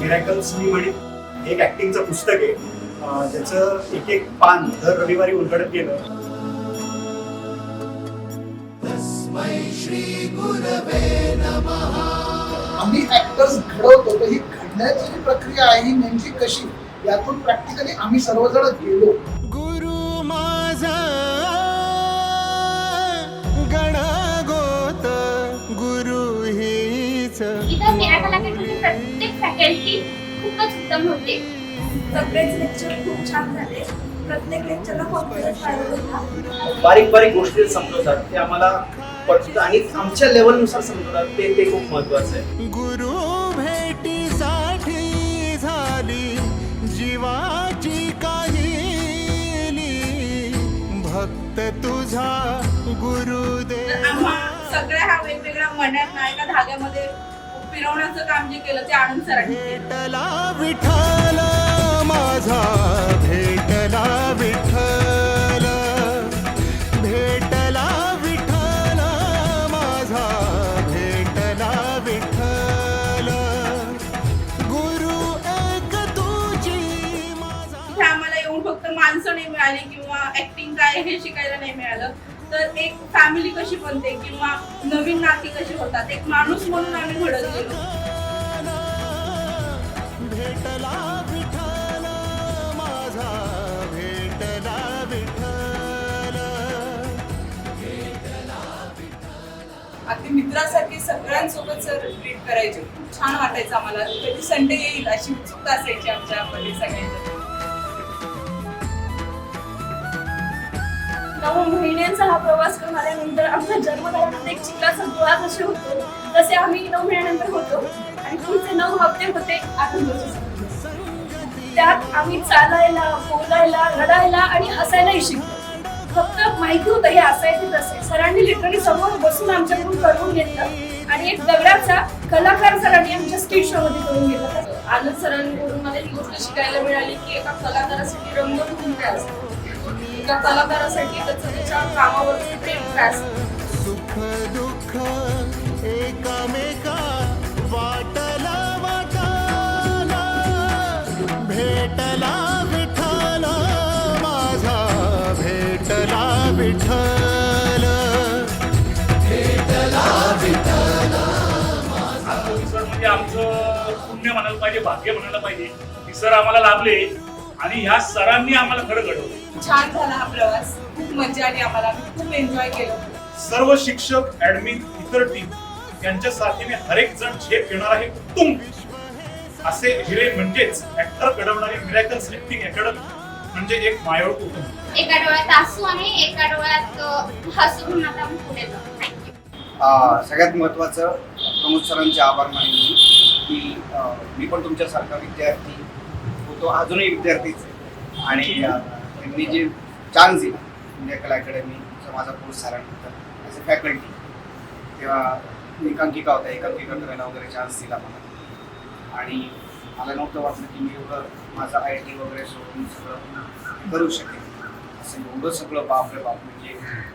Miracles मी म्हणेन एक ऍक्टिंगचं पुस्तक आहे. ज्याचं एक एक पान दर रविवारी उलगडत गेलं. आम्ही ऍक्टर्स घडवतो तर ही घडण्याची प्रक्रिया आहे ही नेमकी कशी? यातून प्रॅक्टिकली आम्ही सर्वजण गेलो. गुरु माझा गणगोत गुरु हीच इथं मिराकल अकॅडमीची प्रत्येक फॅकल्टी खूपच उत्तम होते. सगळेच लेक्चर खूप छान झाले. प्रत्येक लेक्चरला कॉन्फिडन्स वाढवत होता बारीक बारीक गोष्टी समजवतात ते आम्हाला आणि आमच्या लेवलनुसार समजवतात ते ते खूप महत्वाचं आहे. गुरु भक्त तुझा गुरुदेव. सगळ्या ह्या वेगवेगळ्या मण्यात ना एका धाग्यामध्ये फिरवण्याचं काम जे केलं ते आनंद सरांनी भेटला विठ्ठल माझा भेटला विठ्ठल. भेटला विठ्ठल माझा भेटला विठ्ठल. गुरु एक तुझी माझा आम्हाला येऊन फक्त माणसं नाही मिळाली किंवा ऍक्टिंग काय हे शिकायला नाही मिळालं. तर एक फॅमिली कशी बनते किंवा नवीन नाती कशी होतात एक माणूस म्हणून आम्ही घडत गेलो. अगदी मित्रासारखी सगळ्यांसोबत सर ट्रीट करायचे. खूप छान वाटायचं आम्हाला. कधी संडे येईल अशी उत्सुकता असायची आमच्यामध्ये सगळ्यांच्या महिन्यांचा हा प्रवास करून आल्यानंतर आमचा जन्म झाल्यानंतर एक चिकाचा गोळा कसे होतो तसे आम्ही नऊ महिन्यानंतर होतो. आणि पुढचे नऊ हप्ते होते आठ त्यात आम्ही चालायला बोलायला रडायला आणि हसायलाही शिकलो. फक्त माहिती होतं हे असायचं तसे सरांनी लिटरली समोर बसून आमच्याकडून करून घेतलं. आणि एक दगडाचा कलाकार सरांनी आमच्या स्टेज शो मध्ये करून घेतला. आनंद सरांकडून मला ही गोष्ट शिकायला मिळाली की एका कलाकारासाठी रंगभूमी काय असतो? एका कलाकारासाठी त्याचं त्याच्या कामावरती प्रेम काय असतं सुख दुःख एकामेका वाटला वाटाला भेटला विठ्ठल माझा भेटला विठ्ठल. आमचं सर म्हणजे आमचं पुण्य म्हणायला पाहिजे भाग्य म्हणायला पाहिजे. की सर आम्हाला लाभले. आणि ह्या सरांनी आम्हाला खरं घडवलं. छान झाला हा प्रवास. खूप मजा आली आम्हाला. आम्ही खूप एन्जॉय केलं. सर्व शिक्षक ऍडमिन इतर टीम यांच्या साथीने हरेक जण झेप घेणार आहे उत्तुंग असे हिरे म्हणजेच ऍक्टर घडवणारी मिरॅकल्स ऍक्टिंग अकॅडमी म्हणजे एक मायाळू कुटुंब. एका डोळ्यात आसू आणि एका डोळ्यात हसू म्हणून आता आम्ही पुढे जाऊ. थँक्यू अं, सगळ्यात महत्त्वाचं प्रमोद सरांचे आभार मानेन मी. की मी पण तुमच्यासारखा विद्यार्थी तो अजूनही विद्यार्थीच आहे. आणि त्यांनी जे चान्स दिला इंडिया कला अकॅडमीचा माझा कोर्स झाल्यानंतर ॲज अ फॅकल्टी तेव्हा एकांकिका होत्या एकांकिका करायला वगैरे चान्स दिला मला. आणि मला नव्हतं वाटलं की मी एवढं माझं आय टी वगैरे सोडून सगळं करू शकेन. असं एवढं सगळं बाप रे बाप म्हणजे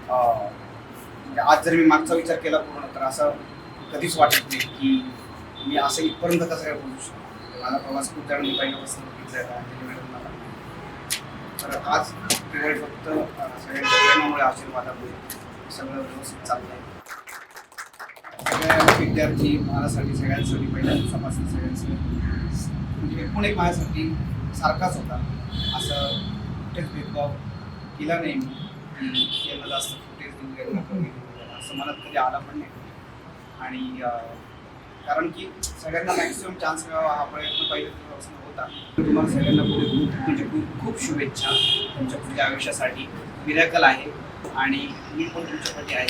म्हणजे आज जर मी मागचा विचार केला पूर्ण तर असं कधीच वाटत नाही की मी असं इथपर्यंत कसं काय बोलू शकतो माझा प्रवास खूप जणांनी पहिल्यापासून अंजली मॅडम मला. तर आज केवळ फक्त अं, आशीर्वादामुळे सगळं व्यवस्थित चाललं आहे सगळ्या विद्यार्थी माझ्यासाठी सगळ्यांसाठी पहिल्या दिवसापासून सगळ्यांसाठी म्हणजे एकूण एक माझ्यासाठी सारखाच होता. असं कुठेच भेदभाव केला नाही मी. की याला जास्त कुठेच देऊ द्या, असं मनात कधी आला पण नाही. आणि कारण की सगळ्यांना मॅक्सिमम चान्स मिळावा हा प्रयत्न पहिल्या होता. तुम्हाला सगळ्यांना पुढे खूप म्हणजे खूप खूप शुभेच्छा तुमच्या पुढच्या आयुष्यासाठी. मिरॅकल आहे. आणि मी पण तुमच्यासाठी आहे.